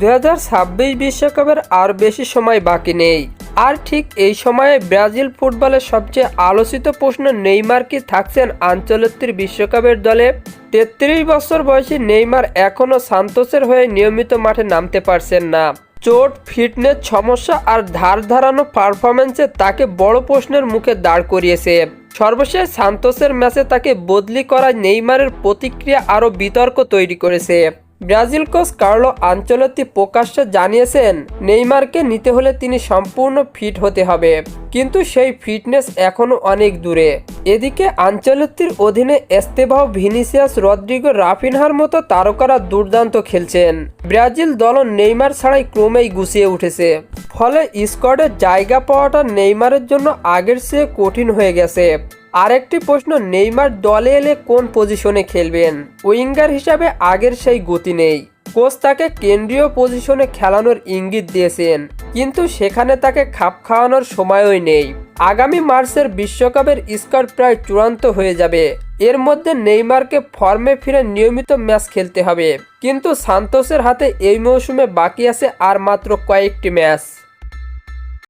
দু বিশ্বকাপের আর বেশি সময় বাকি নেই। আর ঠিক এই সময়ে ব্রাজিল ফুটবলের সবচেয়ে আলোচিত প্রশ্ন নেইমার কি থাকছেন আঞ্চলিক বিশ্বকাপের দলে? তেত্রিশ বছর বয়সী নেইমার এখনও সান্তোসের হয়ে নিয়মিত মাঠে নামতে পারছেন না। চোট, ফিটনেস সমস্যা আর ধার ধারানো পারফরমেন্সে তাকে বড় প্রশ্নের মুখে দাঁড় করিয়েছে। সর্বশেষ সান্তোসের ম্যাচে তাকে বদলি করা নেইমারের প্রতিক্রিয়া আরও বিতর্ক তৈরি করেছে। ব্রাজিল কোচ কার্লো আঞ্চলতি প্রকাশ্যে জানিয়েছেন, নেইমারকে নিতে হলে তিনি সম্পূর্ণ ফিট হতে হবে। কিন্তু সেই ফিটনেস এখনও অনেক দূরে। এদিকে আঞ্চলতির অধীনে এস্তেভাও ভিনিসিয়াস রদ্রিগো রাফিনহার মতো তারকারা দুর্দান্ত খেলছেন। ব্রাজিল দল নেইমার ছাড়াই ক্রমেই গুছিয়ে উঠেছে। ফলে স্কোয়াডে জায়গা পাওয়াটা নেইমারের জন্য আগের চেয়ে কঠিন হয়ে গেছে। আরেকটি প্রশ্ন, নেইমার দলে এলে কোন পজিশনে খেলবেন? উইঙ্গার হিসাবে আগের সেই গতি নেই। কোচ তাকে কেন্দ্রীয় পজিশনে খেলানোর ইঙ্গিত দিয়েছেন, কিন্তু সেখানে তাকে খাপ খাওয়ানোর সময়ই নেই। আগামী মার্চের বিশ্বকাপের স্কোয়াড প্রায় চূড়ান্ত হয়ে যাবে। এর মধ্যে নেইমারকে ফর্মে ফিরে নিয়মিত ম্যাচ খেলতে হবে। কিন্তু সান্তোসের হাতে এই মৌসুমে বাকি আছে আর মাত্র কয়েকটি ম্যাচ।